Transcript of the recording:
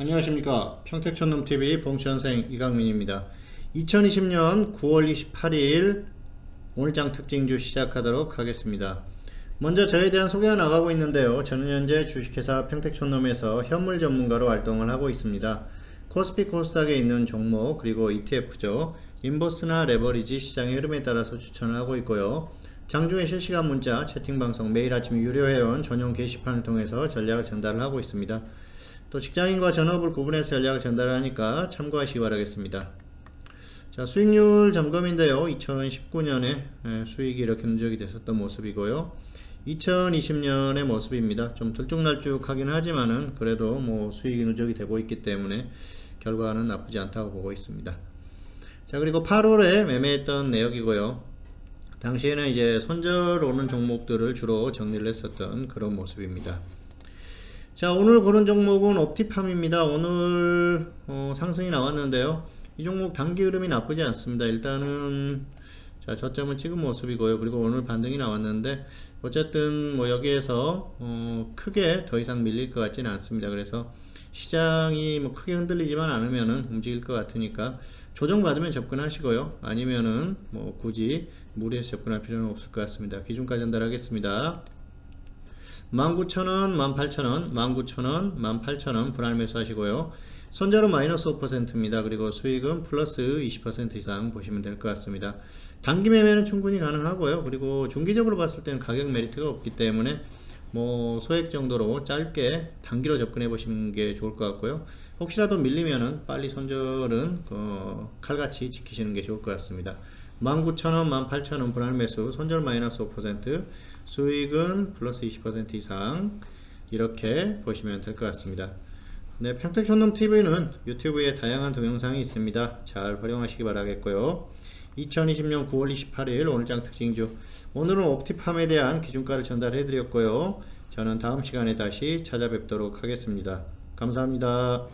안녕하십니까. 평택촌놈TV 봉천생 이강민입니다. 2020년 9월 28일 오늘장 특징주 시작하도록 하겠습니다. 먼저 저에 대한 소개가 나가고 있는데요. 저는 현재 주식회사 평택촌놈에서 현물 전문가로 활동을 하고 있습니다. 코스피 코스닥에 있는 종목 그리고 ETF죠. 인버스나 레버리지 시장의 흐름에 따라서 추천을 하고 있고요. 장중에 실시간 문자 채팅방송 매일 아침 유료 회원 전용 게시판을 통해서 전략을 전달을 하고 있습니다 또 직장인과 전업을 구분해서 전략을 전달하니까 참고하시기 바라겠습니다. 자, 수익률 점검인데요. 2019년에 수익이 이렇게 누적이 됐었던 모습이고요. 2020년의 모습입니다. 좀 들쭉날쭉하긴 하지만은 그래도 뭐 수익이 누적이 되고 있기 때문에 결과는 나쁘지 않다고 보고 있습니다. 자, 그리고 8월에 매매했던 내역이고요. 당시에는 이제 손절 오는 종목들을 주로 정리를 했었던 그런 모습입니다. 자 오늘 고른 종목은 옵티팜입니다. 오늘 어, 상승이 나왔는데요. 이 종목 단기 흐름이 나쁘지 않습니다. 일단은 자 저점을 찍은 모습이고요. 그리고 오늘 반등이 나왔는데 어쨌든 뭐 여기에서 어, 크게 더 이상 밀릴 것 같지는 않습니다. 그래서 시장이 뭐 크게 흔들리지만 않으면은 움직일 것 같으니까 조정 받으면 접근하시고요. 아니면은 뭐 굳이 무리해서 접근할 필요는 없을 것 같습니다. 기준까지 전달하겠습니다 19,000원, 18,000원, 19,000원, 18,000원 분할 매수 하시고요. 손절은 마이너스 5%입니다. 그리고 수익은 플러스 20% 이상 보시면 될 것 같습니다. 단기 매매는 충분히 가능하고요. 그리고 중기적으로 봤을 때는 가격 메리트가 없기 때문에 뭐 소액 정도로 짧게 단기로 접근해 보시는 게 좋을 것 같고요. 혹시라도 밀리면은 빨리 손절은 어, 칼같이 지키시는 게 좋을 것 같습니다. 19,000원, 18,000원 분할 매수, 손절 마이너스 5%, 수익은 플러스 20% 이상 이렇게 보시면 될 것 같습니다. 네, 평택촌놈 TV는 유튜브에 다양한 동영상이 있습니다. 잘 활용하시기 바라겠고요. 2020년 9월 28일 오늘장 특징주 오늘은 옵티팜에 대한 기준가를 전달해 드렸고요. 저는 다음 시간에 다시 찾아뵙도록 하겠습니다. 감사합니다.